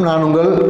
வணக்கம் நான் உங்கள்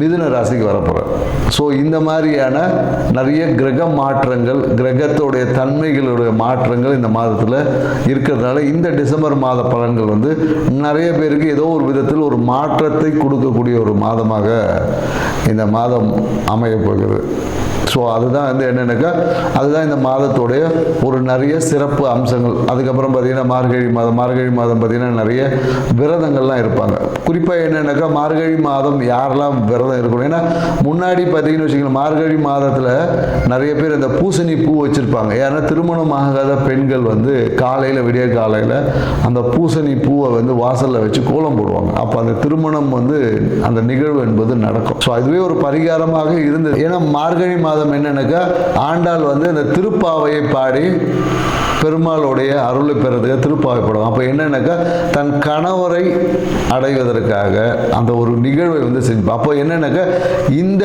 மிதுன ராசிக்கு வரப்போகிறார் ஸோ இந்த மாதிரியான நிறைய கிரக மாற்றங்கள் கிரகத்தோடைய தன்மைகளுடைய மாற்றங்கள் இந்த மாதத்தில் இருக்கிறதுனால இந்த டிசம்பர் மாத பலன்கள் வந்து நிறைய பேருக்கு ஏதோ ஒரு விதத்தில் ஒரு மாற்றத்தை கொடுக்கக்கூடிய ஒரு மாதமாக இந்த மாதம் அமையப் போகிறது. ஸோ அதுதான் வந்து என்னென்னாக்கா? அதுதான் இந்த மாதத்துடைய ஒரு நிறைய சிறப்பு அம்சங்கள். அதுக்கப்புறம் பார்த்தீங்கன்னா மார்கழி மாதம் மார்கழி மாதம் பார்த்தீங்கன்னா நிறைய விரதங்கள்லாம் இருப்பாங்க. குறிப்பாக என்னென்னாக்கா மார்கழி மாதம் யாரெல்லாம் விரதம் இருக்கணும்? ஏன்னா முன்னாடி பார்த்தீங்கன்னு வச்சுக்கோங்களேன் மார்கழி மாதத்தில் நிறைய பேர் இந்த பூசணி பூ வச்சுருப்பாங்க. ஏன்னா திருமணம் ஆகாத பெண்கள் வந்து காலையில் விடிய காலையில் அந்த பூசணி பூவை வந்து வாசலில் வச்சு கோலம் போடுவாங்க. அப்போ அந்த திருமணம் வந்து அந்த நிகழ்வு என்பது நடக்கும். ஸோ அதுவே ஒரு பரிகாரமாக இருந்தது. ஏன்னா மார்கழி மாதம் என்னன்னாக்கா? ஆண்டாள் வந்து இந்த திருப்பாவையை பாடி பெருமாளுடைய அருளை பெறதுக்கு திருப்பாவை அப்போ என்னன்னாக்கா? தன் கணவரை அடைவதற்காக அந்த ஒரு நிகழ்வை வந்து செஞ்சு அப்போ என்னன்னாக்கா? இந்த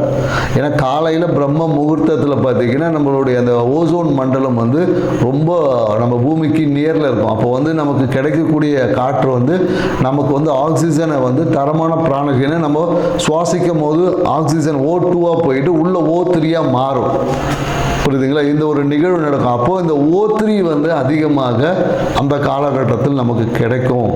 ஏன்னா காலையில் பிரம்ம முகூர்த்தத்தில் பார்த்தீங்கன்னா நம்மளுடைய அந்த ஓசோன் மண்டலம் வந்து ரொம்ப நம்ம பூமிக்கு நியரில் இருக்கும். அப்போ வந்து நமக்கு கிடைக்கக்கூடிய காற்று வந்து நமக்கு வந்து ஆக்சிஜனை வந்து தரமான பிராணகினை நம்ம சுவாசிக்கும் போது ஆக்சிஜன் ஓ டூவாக போயிட்டு உள்ள ஓ த்ரீயாக மாறும். புரியுதுங்களா? இந்த ஒரு நிகழ்வு நடக்கும். அப்போ இந்த ஓ த்ரீ வந்து அதிகமாக அந்த காலகட்டத்தில் நமக்கு கிடைக்கும்.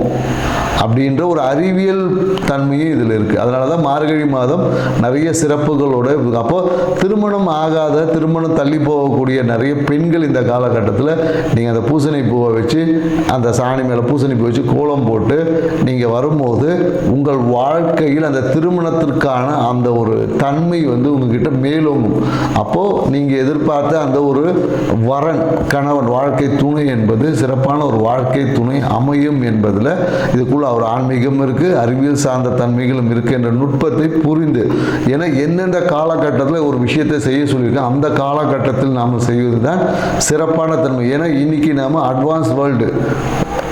அப்படின்ற ஒரு அறிவியல் தன்மையும் இதில் இருக்குது அதனால தான் மார்கழி மாதம் நிறைய சிறப்புகளோட அப்போது திருமணம் ஆகாத திருமணம் தள்ளி போகக்கூடிய நிறைய பெண்கள் இந்த காலகட்டத்தில் நீங்கள் அந்த பூசணி பூவை வச்சு அந்த சாணி மேலே பூசணி பூ வச்சு கோலம் போட்டு நீங்கள் வரும்போது உங்கள் வாழ்க்கையில் அந்த திருமணத்திற்கான அந்த ஒரு தன்மை வந்து உங்ககிட்ட மேலோங்கும். அப்போது நீங்கள் எதிர்பார்த்த அந்த ஒரு வரன் கணவன் வாழ்க்கை துணை என்பது சிறப்பான ஒரு வாழ்க்கை துணை அமையும் என்பதில் இதுக்குள்ள ஒரு ஆன்மீகம் இருக்குது அறிவியல் சார்ந்த தன்மைகளும் இருக்குது என்ற நுட்பத்தை புரிந்து ஏன்னா எந்தெந்த காலகட்டத்தில் ஒரு விஷயத்தை செய்ய சொல்லியிருக்கோம் அந்த காலகட்டத்தில் நாம் செய்வது தான் சிறப்பான தன்மை. ஏன்னா இன்னைக்கு நாம் அட்வான்ஸ் வேர்ல்டு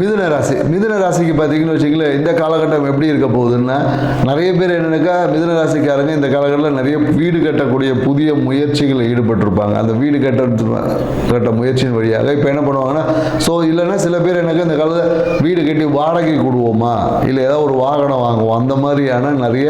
மிதுன ராசி. மிதுன ராசிக்கு பார்த்தீங்கன்னு வச்சுங்களேன் இந்த காலகட்டம் எப்படி இருக்க போகுதுன்னா நிறைய பேர் என்னென்னாக்கா மிதுன ராசிக்காரங்க இந்த காலகட்டத்தில் நிறைய வீடு கட்டக்கூடிய புதிய முயற்சிகளில் ஈடுபட்டிருப்பாங்க. அந்த வீடு கட்ட கட்ட முயற்சியின் வழியாக இப்போ என்ன பண்ணுவாங்கன்னா ஸோ இல்லைன்னா சில பேர் எனக்கு இந்த காலத்தில் வீடு கட்டி வாடகை கொடுவோமா? இல்லை ஏதாவது ஒரு வாகனம் வாங்குவோம்? அந்த மாதிரியான நிறைய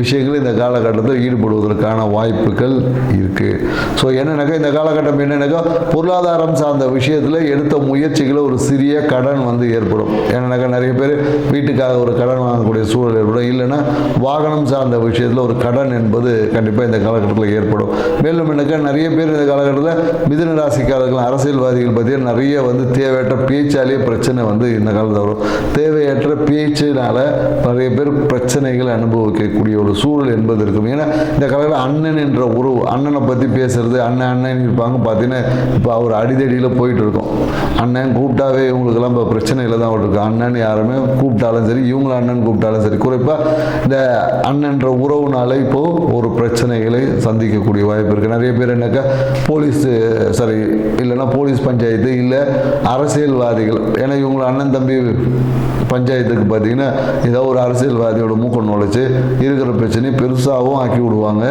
விஷயங்கள் இந்த காலகட்டத்தில் ஈடுபடுவதற்கான வாய்ப்புகள் இருக்குது ஸோ என்னென்னாக்கா இந்த காலகட்டம் என்னென்னாக்கா பொருளாதாரம் சார்ந்த விஷயத்தில் எடுத்த முயற்சிகளை ஒரு சிறிய கடன் வந்து ஏற்படும். ஏன்னாக்கா நிறைய பேர் வீட்டுக்காக ஒரு கடன் வாங்கக்கூடிய சூழல் ஏற்படும். இல்லைன்னா வாகனம் சார்ந்த விஷயத்தில் ஒரு கடன் என்பது கண்டிப்பாக இந்த காலகட்டத்தில் ஏற்படும். மேலும் என்னக்கா நிறைய பேர் இந்த காலகட்டத்தில் மிதுன ராசிக்காரர்கள் அரசியல்வாதிகள் பார்த்தீங்கன்னா நிறைய வந்து தேவையற்ற பேச்சாலே பிரச்சனை வந்து இந்த காலத்தில் வரும். தேவையற்ற பேச்சினால நிறைய பேர் பிரச்சனைகளை அனுபவிக்கக்கூடிய ஒரு சூழல் என்பது இருக்கும். ஏன்னா இந்த காலத்தில் அண்ணன் என்ற உறவு அண்ணனை பற்றி பேசுறது அண்ணன் அண்ணன் இருப்பாங்க. பார்த்தீங்கன்னா இப்போ அவர் அடிதடியில் போயிட்டு இருக்கும். அண்ணன் கூப்பிட்டாவே இவங்களுக்கெல்லாம் இப்போ பிரச்சனையில் தான் இருக்கு அண்ணன் யாருமே கூப்பிட்டாலும் சரி இவங்கள அண்ணன் கூப்பிட்டாலும் சரி. குறிப்பாக இந்த அண்ணன்ற உறவுனால இப்போ ஒரு பிரச்சனைகளை சந்திக்கக்கூடிய வாய்ப்பு இருக்குது நிறைய பேர் என்னக்கா போலீஸ் சரி இல்லைன்னா போலீஸ் பஞ்சாயத்து இல்லை அரசியல்வாதிகள். ஏன்னா இவங்கள அண்ணன் தம்பி பஞ்சாயத்துக்கு பார்த்தீங்கன்னா ஏதோ ஒரு அரசியல்வாதியோட மூக்க நுழைச்சு இருக்கிற பிரச்சனையை பெருசாகவும் ஆக்கி விடுவாங்க.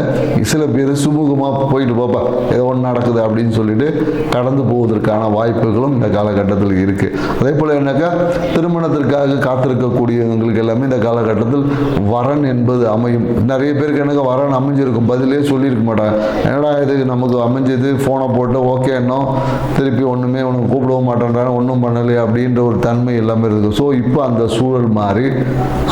சில பேர் சுமூகமாக போயிட்டு போப்பா ஏதோ ஒன்று நடக்குது அப்படின்னு சொல்லிட்டு கடந்து போவதற்கான வாய்ப்புகளும் இந்த காலகட்டத்தில் இருக்குது அதே போல் என்னக்கா திருமணத்திற்காக காத்திருக்கக்கூடியவங்களுக்கு எல்லாமே இந்த காலகட்டத்தில் வரன் என்பது அமையும். நிறைய பேருக்கு எனக்கு வரன் அமைஞ்சிருக்கும். பதிலே சொல்லியிருக்க மாட்டாங்க. என்னடா இது? நமக்கு அமைஞ்சது. ஃபோனை போட்டு ஓகே திருப்பி ஒன்றுமே உனக்கு கூப்பிடவும் மாட்டேன்றாங்க. ஒன்றும் பண்ணலை அப்படின்ற ஒரு தன்மை எல்லாமே இருக்குது. ஸோ இப்போ அந்த சூழல் மாறி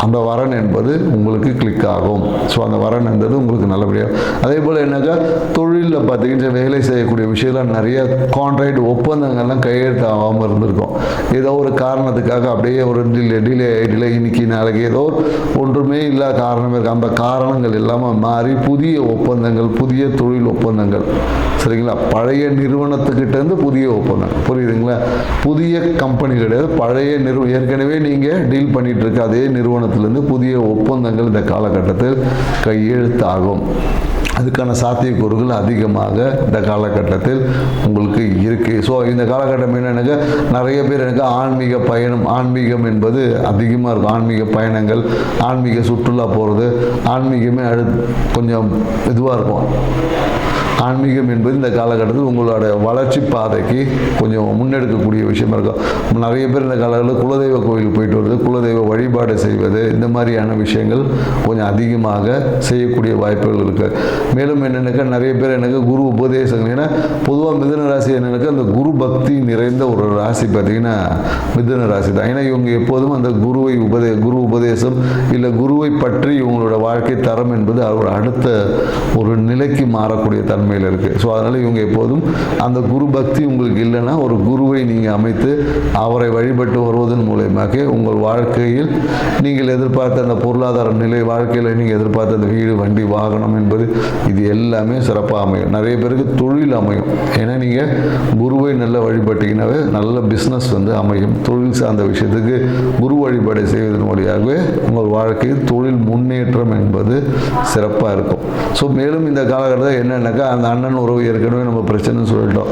அந்த வரன் என்பது உங்களுக்கு கிளிக் ஆகும். ஸோ அந்த வரன் என்பது உங்களுக்கு நல்லபடியாக அதே போல் என்னக்கா தொழிலில் பார்த்தீங்கன்னா வேலை செய்யக்கூடிய விஷயத்தில் நிறைய கான்ட்ராக்ட் ஒப்பந்தங்கள்லாம் கையெழுத்தாகாமல் இருந்திருக்கும். ஏதோ ஒரு காரணத்துக்காக அப்படியே ஒரு டிலே டிலே டிலே இன்னைக்கு நாளைக்கு ஏதோ ஒன்றுமே இல்லாத காரணமே இருக்கு. அந்த காரணங்கள் இல்லாமல் மாறி புதிய ஒப்பந்தங்கள் புதிய தொழில் ஒப்பந்தங்கள். சரிங்களா? பழைய நிறுவனத்துக்கிட்டேருந்து புதிய ஒப்பந்தம் புரியுதுங்களா? புதிய கம்பெனி கிடையாது. பழைய நிறுவ ஏற்கனவே நீங்கள் டீல் பண்ணிகிட்டு இருக்க அதே நிறுவனத்திலேருந்து புதிய ஒப்பந்தங்கள் இந்த காலகட்டத்தில் கையெழுத்தாகும். அதுக்கான சாத்தியக்கூறுகள் அதிகமாக இந்த காலகட்டத்தில் உங்களுக்கு இருக்குது ஸோ இந்த காலகட்டம் என்னென்னாக்க நிறைய பேர் எனக்கு ஆன்மீக பயணம் ஆன்மீகம் என்பது அதிகமாக இருக்கும். ஆன்மீக பயணங்கள் ஆன்மீக சுற்றுலா போகிறது ஆன்மீகமே அழு கொஞ்சம் இதுவாக இருக்கும். ஆன்மீகம் என்பது இந்த காலகட்டத்தில் உங்களோட வளர்ச்சி பாதைக்கு கொஞ்சம் முன்னெடுக்கக்கூடிய விஷயமா இருக்கும். நிறைய பேர் இந்த காலகட்டத்தில் குலதெய்வ கோயிலுக்கு போயிட்டு வருது. குலதெய்வ வழிபாடு செய்வது இந்த மாதிரியான விஷயங்கள் கொஞ்சம் அதிகமாக செய்யக்கூடிய வாய்ப்புகள் இருக்குது மேலும் என்னென்னாக்கா நிறைய பேர் எனக்கு குரு உபதேசங்கள். ஏன்னா பொதுவாக மிதன ராசி என்னென்னாக்கா அந்த குரு பக்தி நிறைந்த ஒரு ராசி பார்த்தீங்கன்னா மிதன ராசி தான். ஏன்னா இவங்க எப்போதும் அந்த குருவை உபதே குரு உபதேசம் இல்லை குருவை பற்றி இவங்களோட வாழ்க்கை தரம் என்பது அவர் அடுத்த ஒரு நிலைக்கு மாறக்கூடிய தன்மையில் இருக்குது ஸோ அதனால் இவங்க எப்போதும் அந்த குரு பக்தி உங்களுக்கு இல்லைன்னா ஒரு குருவை நீங்கள் அமைத்து அவரை வழிபட்டு வருவதன் மூலயமாக உங்கள் வாழ்க்கையில் நீங்கள் எதிர்பார்த்த அந்த பொருளாதார நிலை வாழ்க்கையில் நீங்கள் எதிர்பார்த்த அந்த வீடு வண்டி வாகனம் என்பது இது எல்லாமே சிறப்பாக அமையும். நிறைய பேருக்கு தொழில் அமையும். ஏன்னா நீங்கள் குருவை நல்லா வழிபட்டிங்கனாவே நல்ல பிஸ்னஸ் வந்து அமையும். தொழில் சார்ந்த விஷயத்துக்கு குரு வழிபாடு செய்வதன் மூலியாகவே உங்கள் வாழ்க்கையில் தொழில் முன்னேற்றம் என்பது சிறப்பாக இருக்கும். ஸோ மேலும் இந்த காலகட்டத்தில் என்னென்னாக்கா அந்த அண்ணன் உறவு ஏற்கனவே நம்ம பிரச்சனை சொல்லிட்டோம்.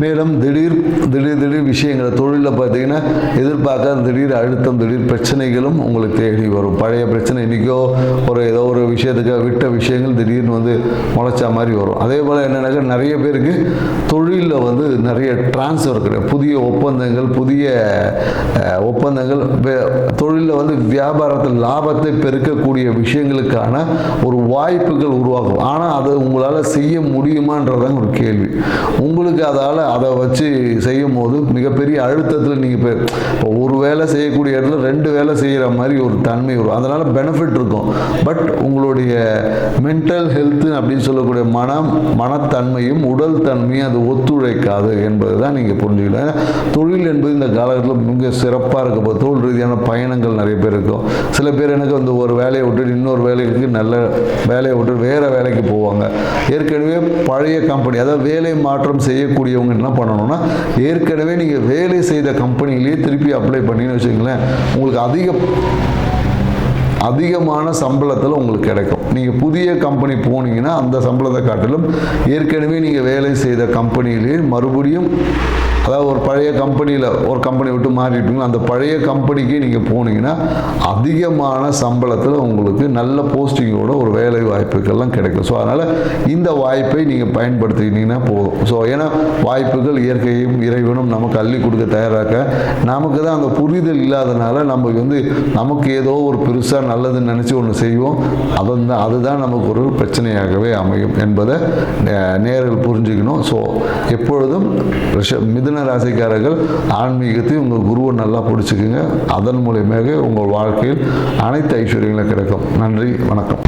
மேலும் திடீர் திடீர் திடீர் விஷயங்களை தொழிலில் பார்த்தீங்கன்னா எதிர்பார்க்காத திடீர் அழுத்தம் திடீர் பிரச்சனைகளும் உங்களுக்கு தேடி வரும். பழைய பிரச்சனை இன்றைக்கோ ஒரு ஏதோ ஒரு விஷயத்துக்கு விட்ட விஷயங்கள் திடீர்னு வந்து முளைச்சா மாதிரி வரும். அதே போல் என்னென்னாக்கா நிறைய பேருக்கு தொழிலில் வந்து நிறைய டிரான்ஸ்ஃபர் கிடையாது புதிய ஒப்பந்தங்கள் புதிய ஒப்பந்தங்கள் தொழிலில் வந்து வியாபாரத்தில் லாபத்தை பெருக்கக்கூடிய விஷயங்களுக்கான ஒரு வாய்ப்புகள் உருவாகும். ஆனால் அதை உங்களால் செய்ய முடியுமான்றதான் ஒரு கேள்வி. உங்களுக்கு அதால் அதை வச்சு செய்யும் போது மிகப்பெரிய அழுத்தத்தில் நீங்கள் இப்போ இப்போ ஒரு வேலை செய்யக்கூடிய இடத்துல ரெண்டு வேலை செய்கிற மாதிரி ஒரு தன்மை வரும். அதனால் பெனிஃபிட் இருக்கும். பட் உங்களுடைய மென்டல் ஹெல்த் அப்படின்னு சொல்லக்கூடிய மனம் மனத்தன்மையும் உடல் தன்மையும் அது ஒத்துழைக்காது என்பது தான் நீங்கள் புரிஞ்சுக்கணும் தொழில் என்பது இந்த காலகட்டத்தில் மிக சிறப்பாக இருக்கும் இப்போ தொழில் ரீதியான பயணங்கள் நிறைய பேர் இருக்கும். சில பேர் எனக்கு வந்து ஒரு வேலையை விட்டுட்டு இன்னொரு வேலைக்கு நல்ல வேலையை விட்டு வேறு வேலைக்கு போவாங்க. ஏற்கனவே பழைய கம்பெனி அதாவது வேலை மாற்றம் செய்யக்கூடியவங்க என்ன பண்ணணும்னா ஏற்கனவே நீங்கள் வேலை செய்த கம்பெனிலேயே திருப்பி அப்ளை பண்ணின்னு வச்சுங்களேன் உங்களுக்கு அதிக அதிகமான சம்பளத்தில் உங்களுக்கு கிடைக்கும். நீங்கள் புதிய கம்பெனி போனீங்கன்னா அந்த சம்பளத்தை காட்டிலும் ஏற்கனவே நீங்கள் வேலை செய்த கம்பெனியிலே மறுபடியும் அதாவது ஒரு பழைய கம்பெனியில் ஒரு கம்பெனி விட்டு மாறிட்டீங்களா அந்த பழைய கம்பெனிக்கு நீங்கள் போனீங்கன்னா அதிகமான சம்பளத்தில் உங்களுக்கு நல்ல போஸ்டிங்கோட ஒரு வேலை வாய்ப்புகள்லாம் கிடைக்கும். ஸோ அதனால் இந்த வாய்ப்பை நீங்கள் பயன்படுத்திக்கிட்டீங்கன்னா போதும். ஸோ ஏன்னா வாய்ப்புகள் இயற்கையும் இறைவனும் நமக்கு அள்ளி கொடுக்க தயாராக. நமக்கு தான் அந்த புரிதல் இல்லாதனால நம்ம வந்து நமக்கு ஏதோ ஒரு பெருசாக நல்லதுன்னு நினச்சி ஒன்று செய்வோம். அதுதான் அதுதான் நமக்கு ஒரு பிரச்சனையாகவே அமையும் என்பதை நேரில் புரிஞ்சுக்கணும். ஸோ எப்பொழுதும் ரிஷ மிதுன ராசிக்காரர்கள் ஆன்மீகத்தை உங்கள் குருவை நல்லா பிடிச்சிக்குங்க. அதன் மூலியமாக உங்கள் வாழ்க்கையில் அனைத்து ஐஸ்வர்யங்களும் கிடைக்கும். நன்றி வணக்கம்.